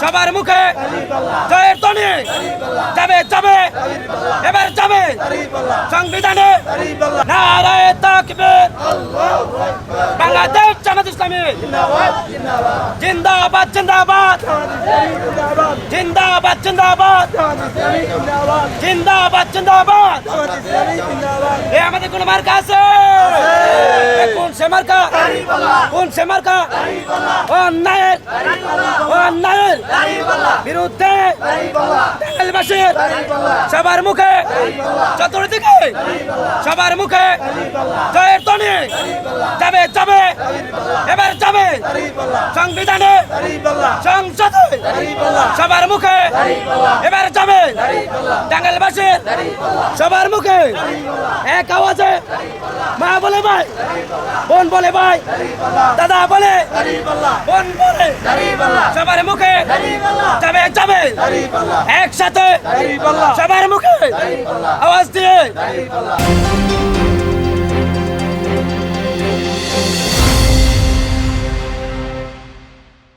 সবার মুখে জয়ের ধ্বনি। যাবে যাবে এবার যাবে। সংবিধানে নারায় তাকবীর। বাংলাদেশ জামাত ইসলামী। জিন্দাবাদ জিন্দাবাদ। জিন্দাবাদ জিন্দাবাদ। জিন্দাবাদ জিন্দাবাদ। এ আমাদের কোন মার্কা আছে? কোন সে মার্কা? কোন সে মার্কা? অন্যায়ের অন্যায়ের বিরুদ্ধে টাঙ্গাইলবাসীর সবার মুখে চতুর্দিকে সবার মুখে জয়ের ধ্বনি। যাবে যাবে। এবার যাবে। সংবিধানে সংসদে সবার মুখে এবার যাবে। টাঙ্গাইলবাসীর সবার মুখে এক আওয়াজে মা বলে ভাই বোন বলে ভাই দাদা বলে বোন বলে সবার মুখে। যাবে যাবে। একসাথে। সবার মুখে। আওয়াজ দিয়ে।